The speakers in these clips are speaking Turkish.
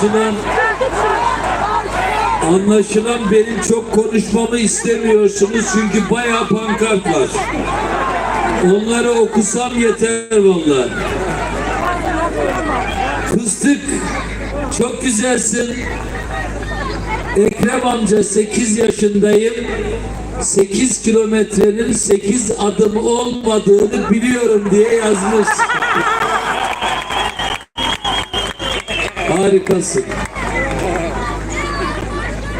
Anlaşılan Anlaşılan benim çok konuşmamı istemiyorsunuz çünkü bayağı pankart var. Onları okusam yeter vallahi. Fıstık çok güzelsin. Ekrem amca 8 yaşındayım. 8 kilometrenin 8 adım olmadığını biliyorum diye yazmış. Harikasın.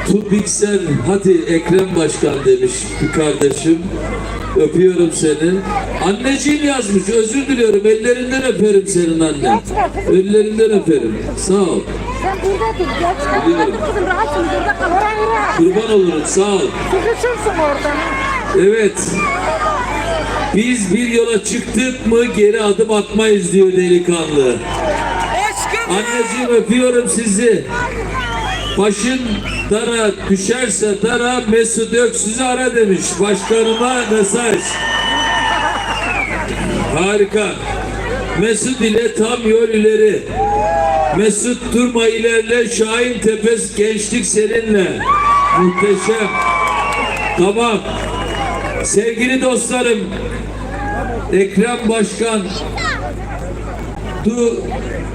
Tu Biksel, hadi Ekrem Başkan demiş bir kardeşim. Öpüyorum seni. Anneciğim yazmış, özür diliyorum. Ellerinden öperim senin annen. Ellerinden öperim. Sağ ol. Sen burada dur. Biliyorum. Hadi kızım rahatsın burada kal. Oraya rahat. Kurban olurum, sağ ol. Sıkışırsın orada. Evet. Biz bir yola çıktık mı geri adım atmayız diyor delikanlı. Anneciğim öpüyorum sizi. Başın dara düşerse dara Mesut Öksüz'ü ara demiş. Başkanıma mesaj. Harika. Mesut ile tam yol ileri. Mesut durma ilerle Şahin Tepes gençlik seninle. Muhteşem. Tamam. Sevgili dostlarım, Ekrem Başkan Du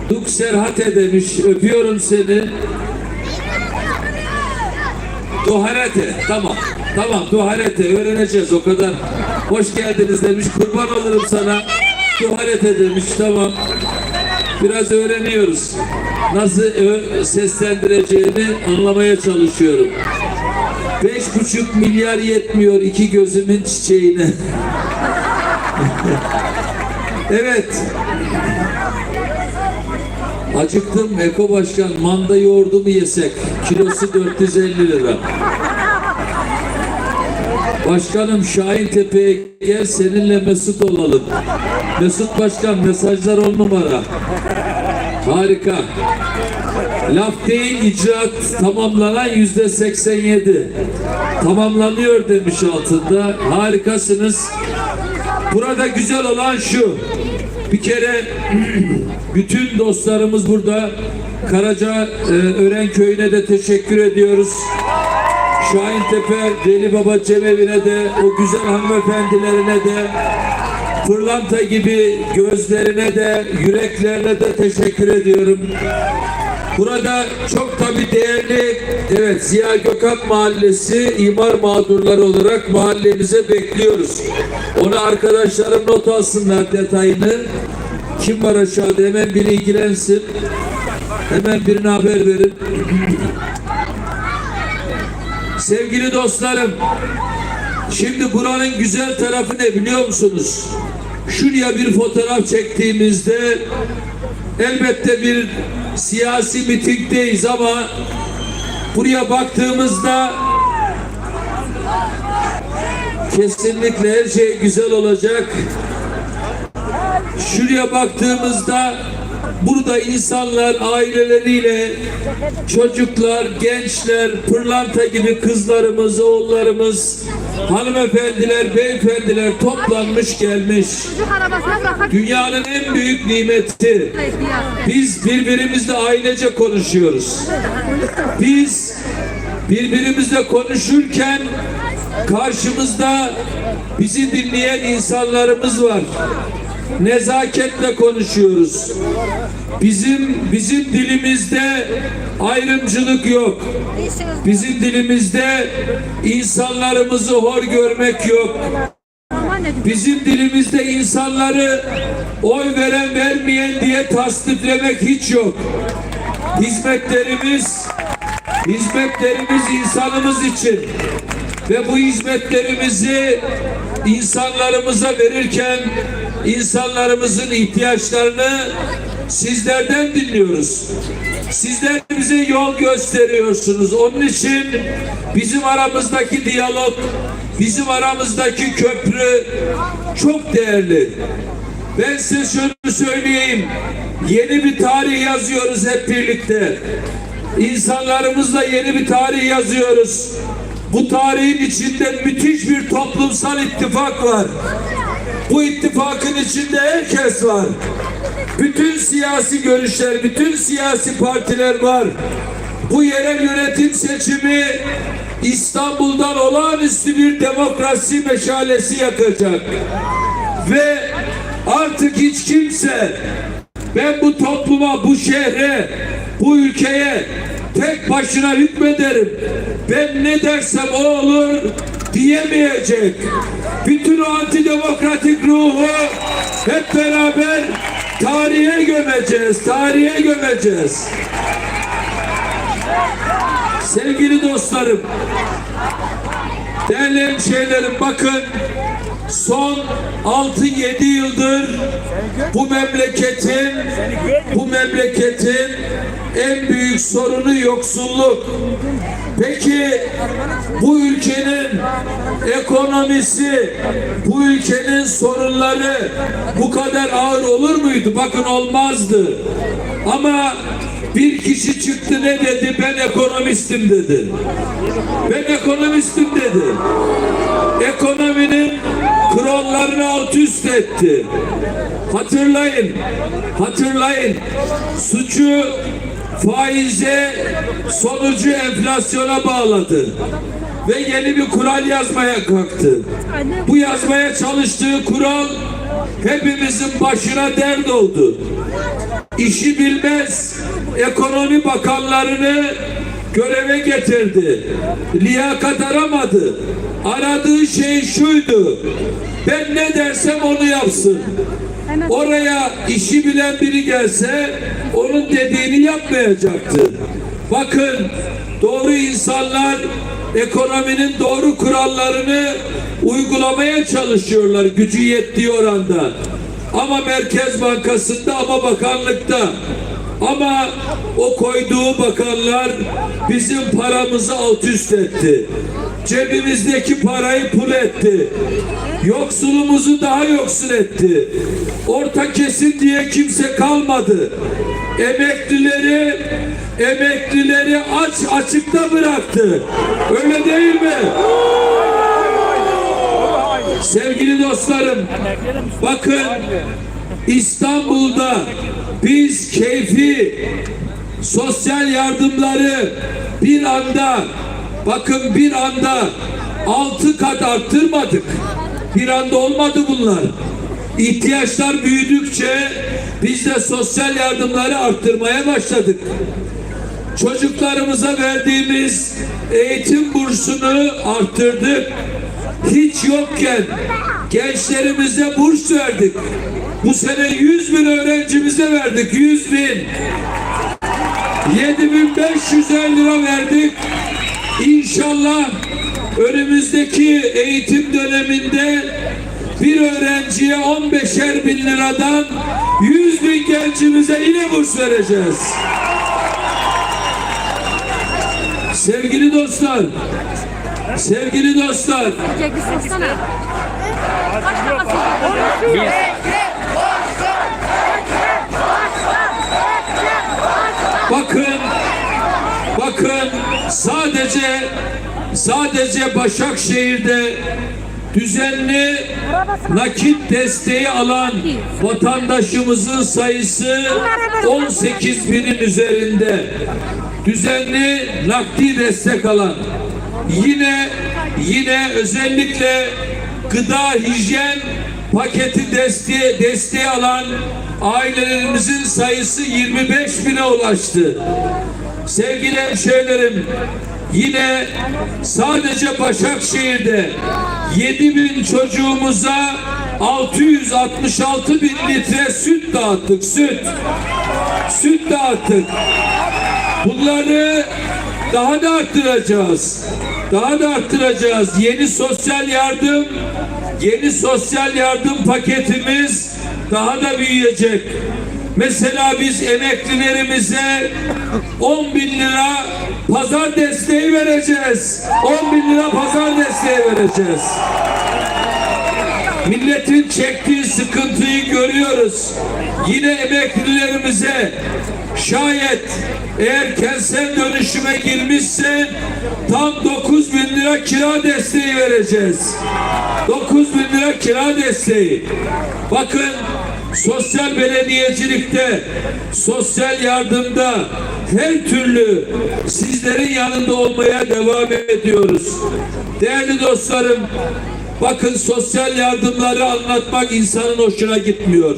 Duk Serhate demiş. Öpüyorum seni. Duharete. Tamam. Tamam Duharete. Öğreneceğiz o kadar. Hoş geldiniz demiş. Kurban olurum sana. Duharete demiş. Tamam. Biraz öğreniyoruz. Nasıl seslendireceğimi anlamaya çalışıyorum. Beş buçuk milyar yetmiyor iki gözümün çiçeğine. evet. Acıktım Eko Başkan. Manda yoğurdu mu yesek? Kilosu 450 lira. Başkanım Şahin Tepe'ye gel seninle Mesut olalım. Mesut Başkan mesajlar on numara. Harika. Laf değil icraat tamamlanan yüzde 87. Tamamlanıyor demiş altında. Harikasınız. Burada güzel olan şu. Bir kere bütün dostlarımız burada. Karaca e, Ören Köyü'ne de teşekkür ediyoruz. Şahintepe Deli Baba Cemevi'ne de o güzel hanımefendilerine de pırlanta gibi gözlerine de yüreklerine de teşekkür ediyorum. Burada çok tabi değerli evet Ziya Gökalp Mahallesi imar mağdurları olarak mahallemize bekliyoruz. Onu arkadaşlarım not alsınlar detayını. Kim var aşağıda hemen biri ilgilensin. Hemen birine haber verin. Sevgili dostlarım, şimdi buranın güzel tarafı ne biliyor musunuz? Şuraya bir fotoğraf çektiğimizde elbette bir siyasi mitingdeyiz ama buraya baktığımızda kesinlikle her şey güzel olacak. Şuraya baktığımızda burada insanlar aileleriyle çocuklar, gençler, pırlanta gibi kızlarımız, oğullarımız, hanımefendiler, beyefendiler toplanmış gelmiş. Dünyanın en büyük nimeti. Biz birbirimizle ailece konuşuyoruz. Biz birbirimizle konuşurken karşımızda bizi dinleyen insanlarımız var. Nezaketle konuşuyoruz. Bizim bizim dilimizde ayrımcılık yok. Bizim dilimizde insanlarımızı hor görmek yok. Bizim dilimizde insanları oy veren vermeyen diye tasdiflemek hiç yok. Hizmetlerimiz hizmetlerimiz insanımız için ve bu hizmetlerimizi insanlarımıza verirken insanlarımızın ihtiyaçlarını sizlerden dinliyoruz. Sizler bize yol gösteriyorsunuz. Onun için bizim aramızdaki diyalog, bizim aramızdaki köprü çok değerli. Ben size şunu söyleyeyim. Yeni bir tarih yazıyoruz hep birlikte. İnsanlarımızla yeni bir tarih yazıyoruz. Bu tarihin içinde müthiş bir toplumsal ittifak var. Bu ittifakın içinde herkes var. Bütün siyasi görüşler, bütün siyasi partiler var. Bu yerel yönetim seçimi İstanbul'dan olağanüstü bir demokrasi meşalesi yakacak. Ve artık hiç kimse ben bu topluma, bu şehre, bu ülkeye tek başına hükmederim. Ben ne dersem o olur diyemeyecek. Bütün o antidemokratik ruhu hep beraber tarihe gömeceğiz, tarihe gömeceğiz. Sevgili dostlarım, değerli hemşehrilerim bakın son 6-7 yıldır bu memleketin bu memleketin en büyük sorunu yoksulluk. Peki bu ülkenin ekonomisi, bu ülkenin sorunları bu kadar ağır olur muydu? Bakın olmazdı. Ama bir kişi çıktı ne dedi? Ben ekonomistim dedi. Ben ekonomistim dedi. Ekonominin kurallarını alt üst etti. Hatırlayın, hatırlayın. Suçu faize, sonucu enflasyona bağladı. Ve yeni bir kural yazmaya kalktı. Bu yazmaya çalıştığı kural hepimizin başına dert oldu. İşi bilmez ekonomi bakanlarını göreve getirdi. Liyakat aramadı. Aradığı şey şuydu. Ben ne dersem onu yapsın. Oraya işi bilen biri gelse onun dediğini yapmayacaktı. Bakın doğru insanlar ekonominin doğru kurallarını uygulamaya çalışıyorlar gücü yettiği oranda. Ama Merkez Bankası'nda ama bakanlıkta. Ama o koyduğu bakanlar bizim paramızı alt üst etti. Cebimizdeki parayı pul etti. Yoksulumuzu daha yoksul etti. Orta kesim diye kimse kalmadı. Emeklileri emeklileri aç açıkta bıraktı. Öyle değil mi? Sevgili dostlarım, bakın İstanbul'da biz keyfi sosyal yardımları bir anda bakın bir anda altı kat arttırmadık. Bir anda olmadı bunlar. İhtiyaçlar büyüdükçe biz de sosyal yardımları arttırmaya başladık çocuklarımıza verdiğimiz eğitim bursunu arttırdık. Hiç yokken gençlerimize burs verdik. Bu sene 100 bin öğrencimize verdik. 100 bin. 7500 lira verdik. İnşallah önümüzdeki eğitim döneminde bir öğrenciye 15'er bin liradan 100 bin gencimize yine burs vereceğiz. Sevgili dostlar, sevgili dostlar, Çekil bakın, bakın sadece sadece Başakşehir'de düzenli nakit desteği alan vatandaşımızın sayısı 18 binin üzerinde. Düzenli nakdi destek alan yine yine özellikle gıda hijyen paketi desteği, desteği alan ailelerimizin sayısı 25 bine ulaştı. Sevgili hemşehrilerim, yine sadece Başakşehir'de 7 bin çocuğumuza 666 bin litre süt dağıttık, süt. Süt dağıttık. Bunları daha da arttıracağız. Daha da arttıracağız. Yeni sosyal yardım, yeni sosyal yardım paketimiz daha da büyüyecek. Mesela biz emeklilerimize 10 bin lira pazar desteği vereceğiz. 10 bin lira pazar desteği vereceğiz. Milletin çektiği sıkıntıyı görüyoruz. Yine emeklilerimize şayet eğer kentsel dönüşüme girmişse tam 9 bin lira kira desteği vereceğiz. 9 bin lira kira desteği. Bakın sosyal belediyecilikte, sosyal yardımda her türlü sizlerin yanında olmaya devam ediyoruz. Değerli dostlarım, bakın sosyal yardımları anlatmak insanın hoşuna gitmiyor.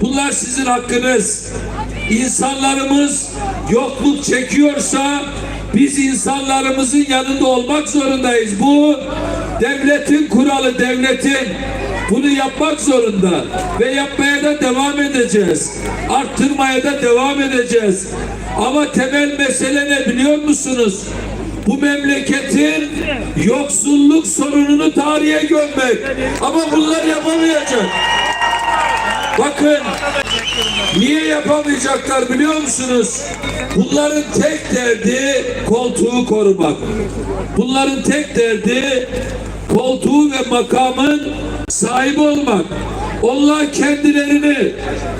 Bunlar sizin hakkınız. İnsanlarımız yokluk çekiyorsa biz insanlarımızın yanında olmak zorundayız. Bu devletin kuralı, devletin bunu yapmak zorunda ve yapmaya da devam edeceğiz. Arttırmaya da devam edeceğiz. Ama temel mesele ne biliyor musunuz? Bu memleketin yoksulluk sorununu tarihe gömmek. Ama bunlar yapamayacak. Bakın niye yapamayacaklar biliyor musunuz? Bunların tek derdi koltuğu korumak. Bunların tek derdi koltuğu ve makamın sahibi olmak. Onlar kendilerini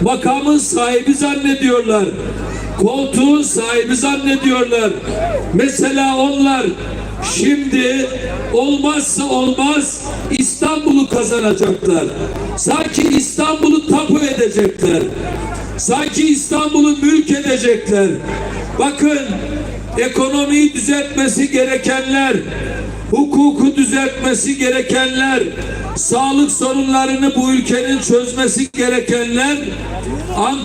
makamın sahibi zannediyorlar. Koltuğun sahibi zannediyorlar. Mesela onlar şimdi olmazsa olmaz İstanbul'u kazanacaklar. Sanki İstanbul'u tapu edecekler. Sanki İstanbul'u mülk edecekler. Bakın ekonomiyi düzeltmesi gerekenler, hukuku düzeltmesi gerekenler, sağlık sorunlarını bu ülkenin çözmesi gerekenler Ankara